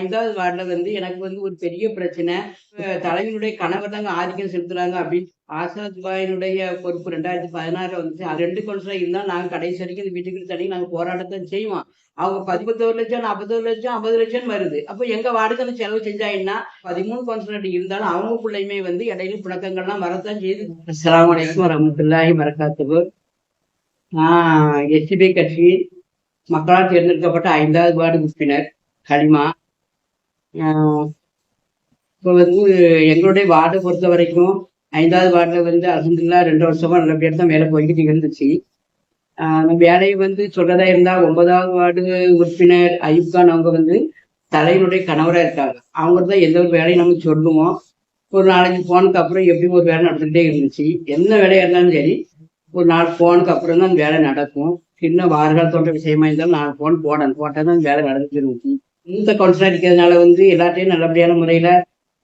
ஐந்தாவது வார்டில் வந்து எனக்கு வந்து ஒரு பெரிய பிரச்சனை. தலைவனுடைய கணவர் தாங்க ஆதிக்கம் செலுத்துறாங்க அப்படின்னு. ஆசாத் பாயினுடைய பொறுப்பு ரெண்டாயிரத்தி பதினாறுல வந்துச்சு. அது ரெண்டு கவுன்சிலர் இருந்தால் நாங்கள் கடைசி வரைக்கும் இந்த வீட்டுக்கு தனி நாங்கள் போராட்டத்தான் செய்வோம். அவங்க பதிமூத்தோரு லட்சம் நாற்பத்தோரு லட்சம் ஐம்பது லட்சம் வருது. அப்போ எங்க வார்டுக்கு அந்த செலவு செஞ்சாங்கன்னா பதிமூணு கவுன்சிலர் இருந்தாலும் அவங்க பிள்ளையுமே வந்து இடையில புழக்கங்கள்லாம் வரத்தான் செய்யுது அஸ்லாம் வலைக்கும் வரமத்துல்லாஹி வரகாத்துக்கு நான் எஸ்டிபி கட்சி மக்களால் தேர்ந்தெடுக்கப்பட்ட ஐந்தாவது வார்டு உறுப்பினர் கலிமா இப்போ வந்து எங்களுடைய வார்டை பொறுத்த வரைக்கும் ஐந்தாவது வார்டில் வந்து அலமதுல்லா ரெண்டு வருஷமா நல்லபடியாக தான் வேலை போய்கிட்டு இருந்துச்சு. ஆஹ் வேலையை வந்து சொல்றதா இருந்தா ஒன்பதாவது வார்டு உறுப்பினர் அயூப்கான் அவங்க வந்து தலைவனுடைய கணவராக இருக்காங்க. அவங்க தான் எந்த ஒரு வேலையும் நம்ம சொல்லுவோம். ஒரு நாலஞ்சு போனுக்கு அப்புறம் எப்படி ஒரு வேலை நடந்துகிட்டே இருந்துச்சு. என்ன வேலையாக இருந்தாலும் சரி ஒரு நாலு போனுக்கு அப்புறம் தான் அந்த வேலை நடக்கும். சின்ன வாரகால் தோன்ற விஷயமா இருந்தாலும் நாலு போன் போடணும் போட்டால் தான் வேலை நடந்துட்டு இருந்துச்சு மூத்த கவுன்சிலர் இருக்கிறதுனால வந்து எல்லாத்தையும் நல்லபடியான முறையில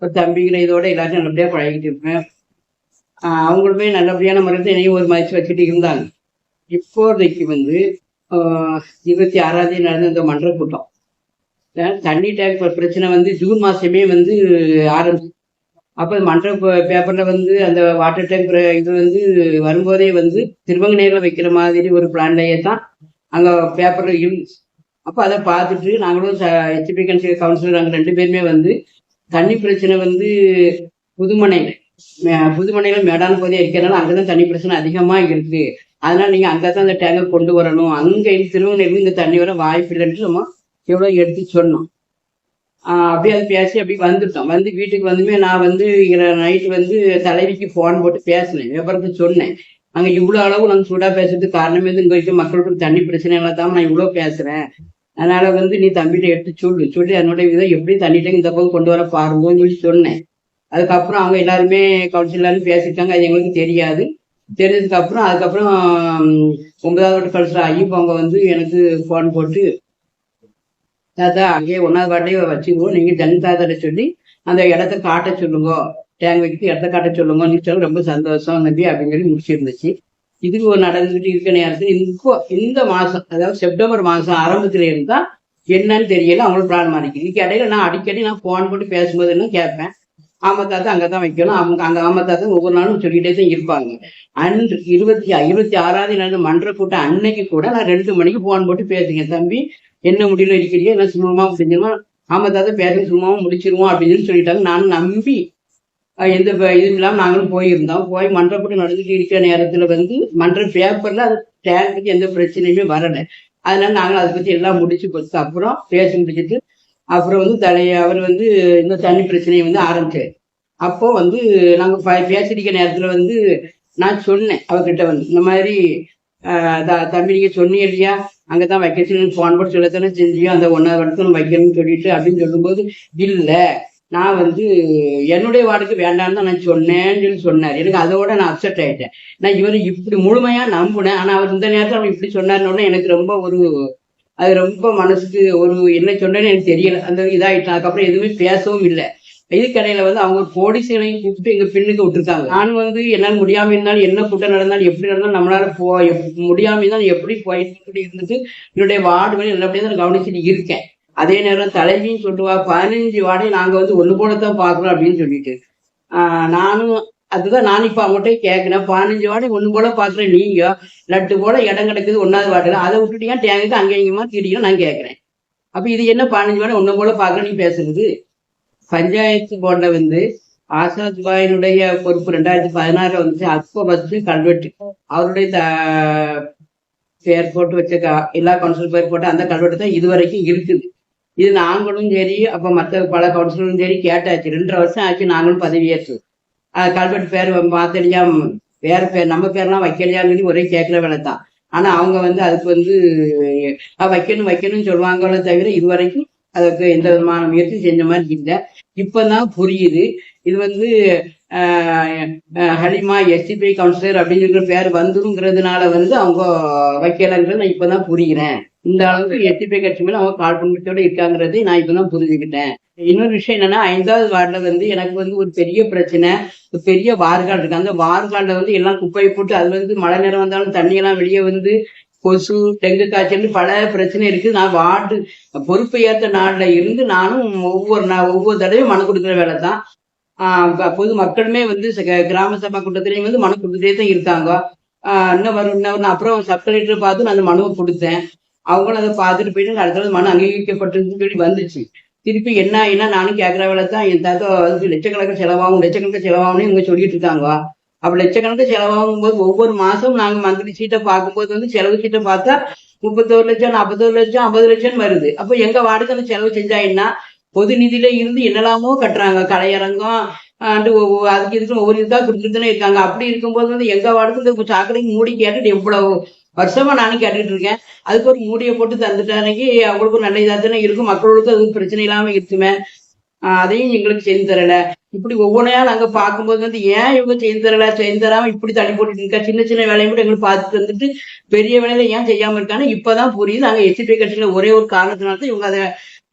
ஒரு தம்பிகளை இதோட எல்லாத்தையும் நல்லபடியாக பழகிட்டு இருப்பேன். அவங்களுமே நல்லபடியான முறையில் என்னையும் ஒரு மதிச்சு வச்சுட்டு இருந்தாங்க. இப்போதைக்கு வந்து இருபத்தி ஆறாம் தேதி நடந்த இந்த மன்ற கூட்டம். தண்ணி டேங்க் பிரச்சனை வந்து ஜூன் மாசமே வந்து ஆரம்பிச்சு அப்போ மன்ற பேப்பரில் வந்து அந்த வாட்டர் டேங்க் இது வந்து வரும்போதே வந்து திருவங்கநேரில் வைக்கிற மாதிரி ஒரு பிளான்லேயே தான் அங்கே பேப்பரில் இருந்துச்சு அப்போ அதை பார்த்துட்டு நாங்களும் ஹெச்பி கன்சி கவுன்சிலர் நாங்கள் ரெண்டு பேருமே வந்து தண்ணி பிரச்சனை வந்து புதுமனை புதுமனையில மேடான பகுதியாக இருக்கிறனால அங்கதான் தண்ணி பிரச்சனை அதிகமா இருக்கு அதனால நீங்க அங்கதான் அந்த டேங்கை கொண்டு வரணும். அங்க இருந்து இந்த தண்ணி வர வாய்ப்பு இல்லைன்னு நம்ம எவ்வளவு எடுத்து சொன்னோம். அப்படியே அது பேசி அப்படி வந்துட்டோம். வந்து வீட்டுக்கு வந்துமே நான் வந்து நைட்டு வந்து தலைவிக்கு ஃபோன் போட்டு பேசினேன். விவரத்தை சொன்னேன். அங்க இவ்வளவு அளவு நாங்க சூடாக பேசுறதுக்கு காரணமே வந்து இங்க இருக்க மக்களுக்கு தண்ணி பிரச்சனை தான் நான் இவ்வளோ பேசுறேன். அதனால வந்து நீ தம்பிகிட்ட எடுத்து சொல்லு. சொல்லி அதனுடைய விதம் எப்படி தண்ணி டேங்க் இந்த பக்கம் கொண்டு வர பாருங்கன்னு சொல்லி சொன்னேன். அதுக்கப்புறம் அவங்க எல்லாருமே கவுன்சிலர்னு பேசிட்டாங்க. அது எங்களுக்கு தெரியாது. தெரிஞ்சதுக்கு அப்புறம் அதுக்கப்புறம் ஒன்பதாவது வட்ட கவுன்சிலர் ஐயப்ப அவங்க வந்து எனக்கு ஃபோன் போட்டு தாத்தா அங்கேயே ஒன்றாவது வாட்டிலே வச்சுக்குவோம் நீங்கள் ஜனதாதாட்ட சொல்லி அந்த இடத்த காட்ட சொல்லுங்க. டேங்க் வைக்கிட்டு இடத்த காட்ட சொல்லுங்க நீச்சல் ரொம்ப சந்தோஷம் நம்பி அப்படின்னு சொல்லி முடிச்சிருந்துச்சு. இதுக்கு ஒரு நடந்துகிட்டு இருக்க நேரத்தில் இப்போ இந்த மாதம் அதாவது செப்டம்பர் மாதம் ஆரம்பத்தில் இருந்தால் என்னன்னு தெரியல அவங்களுக்கு பிளான் மாறிக்கு இதுக்கு இடையில நான் அடிக்கடி நான் ஃபோன் போட்டு பேசும்போது என்ன கேட்பேன்? ஆமா தாத்தா அங்கே தான் வைக்கணும். அவங்க அங்கே ஆமா தாத்தா ஒவ்வொரு நாளும் சொல்லிகிட்டே தான் இருப்பாங்க. அன்று இருபத்தி இருபத்தி ஆறாவது நடந்த மன்ற கூட்டம் அன்னைக்கு கூட நான் ரெண்டு மணிக்கு ஃபோன் போட்டு பேசுங்க தம்பி என்ன முடியல இருக்கிறீங்க என்ன சும்மா செஞ்சிருமா? ஆமா தாத்தா பேசுங்க சும்மாவும் முடிச்சிருவோம் அப்படின்னு சொல்லிட்டாங்க. நான் நம்பி எந்த இதுவும் இல்லாமல் நாங்களும் போயிருந்தோம். போய் மன்றப்பட்டு நடந்துட்டு இருக்கிற நேரத்தில் வந்து மன்ற பேப்பரில் அது டேங்குக்கு எந்த பிரச்சனையுமே வரலை. அதனால நாங்கள் அதை பற்றி எல்லாம் முடிச்சு கொடுத்து அப்புறம் பேசி முடிச்சுட்டு அப்புறம் வந்து தலைய அவர் வந்து இந்த தண்ணி பிரச்சனையை வந்து ஆரம்பிச்சார். அப்போ வந்து நாங்கள் பேசிருக்க நேரத்தில் வந்து நான் சொன்னேன் அவர்கிட்ட வந்து இந்த மாதிரி த- தம்பி நீங்க சொன்னீங்க இல்லையா? அங்கதான் வைக்க சொல்லி ஃபோன் போட்டு சொல்லத்தானே செஞ்சியோ அந்த ஒன்றாவது இடத்துல வைக்கணும்னு சொல்லிட்டு அப்படின்னு சொல்லும்போது இல்லை. நான் வந்து என்னுடைய வார்டுக்கு வேண்டாம்னு தான் நான் சொன்னேன்னு சொல்லி சொன்னார். எனக்கு அதோட நான் அப்செட் ஆயிட்டேன். நான் இவர் இப்படி முழுமையா நம்பினேன். ஆனா அவர் இந்த நேரத்தில் அவர் இப்படி சொன்னாருன்னு எனக்கு ரொம்ப ஒரு அது ரொம்ப மனசுக்கு ஒரு என்ன சொன்னேன்னு எனக்கு தெரியல. அந்த இதாயிட்டேன். அதுக்கப்புறம் எதுவுமே பேசவும் இல்லை. இதுக்கடையில வந்து அவங்க போலீஸ்களையும் கூப்பிட்டு எங்க பெண்ணுக்கு விட்டுருக்காங்க. நான் வந்து என்னால் முடியாம இருந்தாலும் என்ன கூட்டம் நடந்தாலும் எப்படி நடந்தாலும் நம்மளால போ முடியாமல் முடியாம இருந்தாலும் எப்படி போயிட்டு இருந்துட்டு என்னுடைய வார்டு வார்டுகளை நல்லபடியாக நான் கவனிச்சுட்டு இருக்கேன். அதே நேரம் தலைவியும் சொல்லுவா பதினஞ்சு வாடகை நாங்க வந்து ஒண்ணு போலத்தான் பாக்குறோம் அப்படின்னு சொல்லிட்டு. ஆஹ் நானும் அதுதான் நான் இப்ப அவங்ககிட்ட கேட்கிறேன் பதினஞ்சு வாடகை ஒண்ணு போல பாக்குறேன் நீங்க. லட்டு போல இடம் கிடக்குது ஒன்னாவது வாடகை அதை விட்டுட்டீங்க டேங்குக்கு அங்கே இங்கேயுமா நான் கேட்கிறேன் அப்ப இது என்ன பதினஞ்சு வாடகை ஒண்ணு போல பாக்குறேன் நீ பேசுறது? பஞ்சாயத்து போர்டில் வந்து ஆசாத் பாயினுடைய பொறுப்பு ரெண்டாயிரத்தி பதினாறுல வந்துச்சு. அப்போ ஃபர்ஸ்ட் கல்வெட்டு. அவருடைய பேர் போட்டு வச்ச எல்லா கவுன்சில் பேர் போட்டு அந்த கல்வெட்டு தான் இது வரைக்கும் இருக்குது. இது நாங்களும் சரி அப்ப மற்ற பல கவுன்சிலரும் சரி கேட்டாச்சு. ரெண்டரை வருஷம் ஆச்சு நாங்களும் பதவியேற்று. கல்வெட்டு பேர் மாத்தலையா வேற பேர் நம்ம பேர்லாம் வைக்கலையான்னு சொல்லி ஒரே கேட்கல வேலைத்தான் ஆனா அவங்க வந்து அதுக்கு வந்து வைக்கணும் வைக்கணும்னு சொல்லுவாங்களே தவிர இது வரைக்கும் அதுக்கு எந்த விதமான முயற்சி செஞ்ச மாதிரி இல்லை. இப்பதான் புரியுது. இது வந்து ஹலிமா எஸ்டிபி கவுன்சிலர் அப்படிங்கிற பேர் வந்துருங்கிறதுனால வந்து அவங்க வைக்கலங்கிறது நான் இப்பதான் புரிகிறேன் இந்த அளவுக்கு எஸ்டிபி கட்சி மேல அவங்க காழ்ப்புணர்ச்சியோட இருக்காங்கிறதை நான் இப்பதான் புரிஞ்சுக்கிட்டேன். இன்னொரு விஷயம் என்னன்னா ஐந்தாவது வார்டில் வந்து எனக்கு வந்து ஒரு பெரிய பிரச்சனை ஒரு பெரிய வார்கால் இருக்கு. அந்த வார்கால்ல வந்து எல்லாம் குப்பையை போட்டு அது வந்து மழை நேரம் வந்தாலும் தண்ணி எல்லாம் வெளியே வந்து கொசு டெங்கு காய்ச்சல் பல பிரச்சனை இருக்கு நான் வார்டு பொறுப்பு ஏற்ற நாளில் இருந்து நானும் ஒவ்வொரு நான் ஒவ்வொரு தடவையும் மனு கொடுக்குற வேலை தான். ஆஹ் பொது மக்களுமே வந்து ச- கிராம சபா கூட்டத்திலையும் வந்து மனு கொடுத்துட்டே தான் இருக்காங்க. இன்னும் வரும் இன்னும் அப்புறம் சப் கலெக்டர் பார்த்து நான் அந்த மனுவை கொடுத்தேன். அவங்களும் அதை பார்த்துட்டு போயிட்டு அடுத்த மனு அங்கீகரிக்கப்பட்டிருக்குன்னு சொல்லி வந்துச்சு. திருப்பி என்ன என்ன நானும் கேட்குற வேலை தான். என் தாத்தா அதுக்கு லட்சக்கணக்கில் செலவாகும் லட்சக்கணக்கில் செலவாகும்னு இவங்க சொல்லிட்டு இருக்காங்க அப்போ லட்சக்கணக்கில் செலவாகும் போது ஒவ்வொரு மாதம் நாங்கள் மந்த்லி சீட்டை பார்க்கும்போது வந்து செலவு சீட்டை பார்த்தா முப்பத்தோரு லட்சம் நாற்பத்தோரு லட்சம் ஐம்பது லட்சம் வருது. அப்போ எங்க வார்டுக்கு அந்த செலவு செஞ்சா என்ன பொது நிதியில இருந்து என்னெல்லாமோ கட்டுறாங்க. கலையரங்கம் அண்டு ஒவ்வொரு- அதுக்கு இதுக்கு ஒவ்வொரு இதுக்காக கொடுத்துட்டு இருக்காங்க. அப்படி இருக்கும்போது வந்து எங்க வார்டுக்கு இந்த சாக்கடைக்கு மூடி கேட்டுட்டு எவ்வளவு வருஷமா நானும் கேட்டுட்டு இருக்கேன். அதுக்கு ஒரு மூடியை போட்டு தந்துட்டானக்கு அவங்களுக்கும் நல்ல இதாக தானே இருக்கும். மக்களுக்கும் அது பிரச்சனை இல்லாம இருக்குமே. அதையும் எங்களுக்கு செய்து தரல. இப்படி ஒவ்வொன்றையா நாங்க பார்க்கும்போது வந்து ஏன் இவங்க செய்து தரல? செய்து தராம இப்படி தள்ளி போட்டுட்டு இருக்கா? சின்ன சின்ன வேலையும் கூட எங்களுக்கு பார்த்து வந்துட்டு பெரிய வேலையில ஏன் செய்யாம இருக்கான்னு இப்பதான் புரியுது. நாங்க எஸ்டிபி கட்சியில ஒரே ஒரு காரணத்தினால தான் இவங்க அதை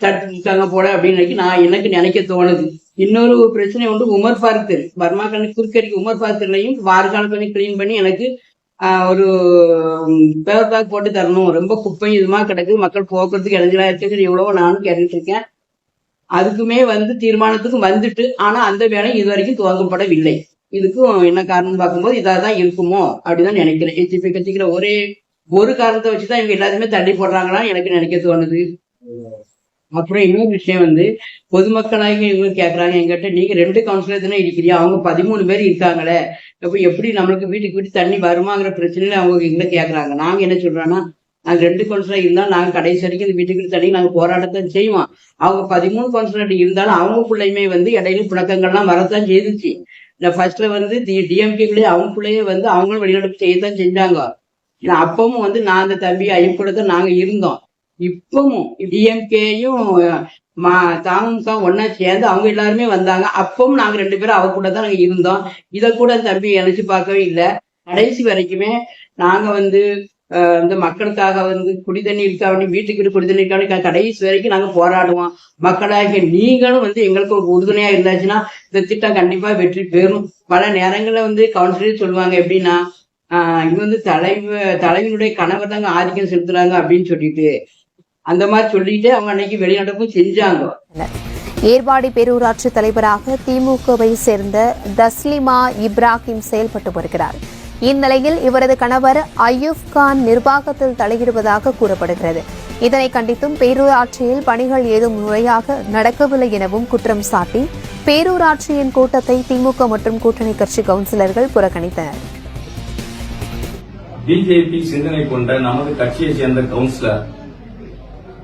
தடுத்துட்டாங்க போல அப்படின்னு நான் எனக்கு நினைக்க தோணுது. இன்னொரு பிரச்சனை உண்டு உமர் பார்த்து பர்மா கண்ணி குறுக்கடிக்கு உமர் பார்த்துலையும் தெருலையும் பண்ணி கிளீன் பண்ணி எனக்கு ஒரு பேப்பர் பேக் போட்டு தரணும். ரொம்ப குப்பையும் இதுமா கிடக்கு. மக்கள் போக்குறதுக்கு இடைஞ்சலா இருக்குது எவ்வளவோ நானும் கேட்டுட்டு இருக்கேன். அதுக்குமே வந்து தீர்மானத்துக்கு வந்துட்டு ஆனா அந்த வேலை இது வரைக்கும் துவங்கப்படவில்லை. இதுக்கும் என்ன காரணம் பார்க்கும்போது இதாக தான் இருக்குமோ அப்படிதான் நினைக்கிறேன். ஹெச்பி கட்சிக்கிற ஒரே ஒரு காரணத்தை வச்சுதான் இவங்க எல்லாத்தையுமே தள்ளி போடுறாங்களான்னு எனக்கு நினைக்க தோணுது. அப்புறம் இன்னொரு விஷயம் வந்து பொதுமக்களாக இவங்க கேட்குறாங்க எங்கிட்ட நீங்க ரெண்டு கவுன்சிலர் தானே இருக்கிறீங்க? அவங்க பதிமூணு பேர் இருக்காங்களே. அப்போ எப்படி நம்மளுக்கு வீட்டுக்கு வீட்டு தண்ணி வருமாங்கிற பிரச்சனையில அவங்க எங்களை கேட்குறாங்க நாங்க என்ன சொல்றோம்னா நாங்க ரெண்டு கவுன்சிலர் இருந்தால் நாங்க கடைசி வரைக்கும் இந்த வீட்டுக்கு தண்ணி நாங்க போராட்டத்தான் செய்வோம். அவங்க பதிமூணு கவுன்சிலர் இருந்தாலும் அவங்களுக்குள்ளயுமே வந்து இடையில புழக்கங்கள்லாம் வரத்தான் செய்துச்சு. இந்த ஃபர்ஸ்ட்ல வந்து டிஎம்கேக்குள்ளே அவங்களுக்குள்ளேயே வந்து அவங்களும் வெளிநடப்பு செய்யத்தான் செஞ்சாங்க. ஏன்னா அப்பவும் வந்து நான் அந்த தம்பி ஐயப்பட தான் நாங்க இருந்தோம். இப்பவும் டிஎம்கேயும் மா ஒன்னா சேர்ந்து அவங்க எல்லாருமே வந்தாங்க. அப்பவும் நாங்க ரெண்டு பேரும் அவ கூட தான் நாங்க இருந்தோம். இத கூட தம்பி நினைச்சு பார்க்கவே இல்லை. கடைசி வரைக்குமே நாங்க வந்து இந்த மக்களுக்காக வந்து குடி இருக்க வேண்டிய வீட்டுக்கு வீடு குடி தண்ணீருக்காக வேண்டி கடைசி வரைக்கும் நாங்க போராடுவோம். மக்களாக நீங்களும் வந்து எங்களுக்கு ஒரு உறுதுணையா இருந்தாச்சுன்னா இந்த திட்டம் கண்டிப்பா வெற்றி பெறும். பல நேரங்கள்ல வந்து கவுன்சிலர் சொல்லுவாங்க எப்படின்னா ஆஹ் இங்க வந்து தலைவர் தலைவனுடைய கணவர் தாங்க ஆதிக்கம் செலுத்துறாங்க அப்படின்னு சொல்லிட்டு. அந்த மாதிரி சொல்லிட்டு அவங்க அன்னைக்கு வெளிநடப்பும் செஞ்சாங்க. ஏர்வாடி பேரூராட்சி தலைவராக திமுகவை சேர்ந்த தஸ்லிமா இப்ராஹிம் செயல்பட்டு வருகிறார். இந்நிலையில் இவரது கணவர் அய்யூப் கான் நிர்வாகத்தில் தலையிடுவதாக கூறப்படுகிறது. இதனை கண்டித்தும் பேரூராட்சியில் பணிகள் ஏதும் முறையாக நடக்கவில்லை எனவும் குற்றம் சாட்டி பேரூராட்சியின் கூட்டத்தை திமுக மற்றும் கூட்டணி கட்சி கவுன்சிலர்கள் புறக்கணித்தனர். பிஜேபி சிந்தனை கொண்ட நமது கட்சியைச் சேர்ந்த கவுன்சிலர்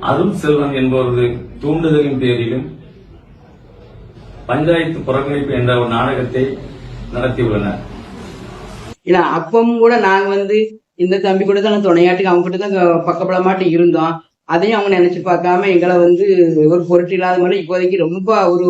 அருள் செல்வன் என்பவரது தூண்டுதலின் பேரிலும் பஞ்சாயத்து புறக்கணிப்பு என்ற ஒரு நாடகத்தை நடத்தியுள்ளனர் ஏன்னா அப்பவும் கூட நாங்க வந்து இந்த தம்பி கூட தான் துணையாட்டுக்கு அவங்க கிட்ட தான் பக்கபலமாட்டு இருந்தோம். அதையும் அவங்க நினைச்சு பார்க்காம எங்களை வந்து ஒரு பொருட்டு இல்லாத மாதிரி இப்போதைக்கு ரொம்ப ஒரு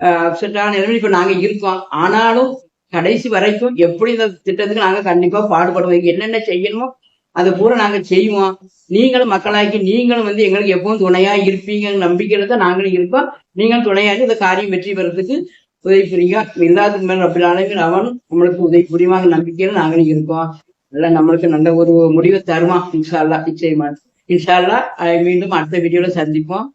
அப்செட்டான நிலைமை இப்ப நாங்க இருக்கோம். ஆனாலும் கடைசி வரைக்கும் எப்படி இந்த திட்டத்துக்கு நாங்க கண்டிப்பா பாடுபடுவோம். என்னென்ன செய்யணுமோ அதை பூரா நாங்க செய்வோம். நீங்களும் மக்களாக்கி நீங்களும் வந்து எங்களுக்கு எப்பவும் துணையா இருப்பீங்க. நம்பிக்கையில தான் நாங்களும் இருப்போம். நீங்களும் துணையாகி இந்த காரியம் வெற்றி பெறதுக்கு உதவி புரியுங்க. எல்லாத்துக்கு மேல அப்படி அளவில் அவன் நம்மளுக்கு உதவி புரியுவாங்க நம்பிக்கையில நாங்களும் இருக்கோம் நல்லா நம்மளுக்கு நல்ல ஒரு முடிவை தருவான் இன்ஷால்லா நிச்சயமா. இன்ஷால்லா மீண்டும் அடுத்த வீடியோல சந்திப்போம்.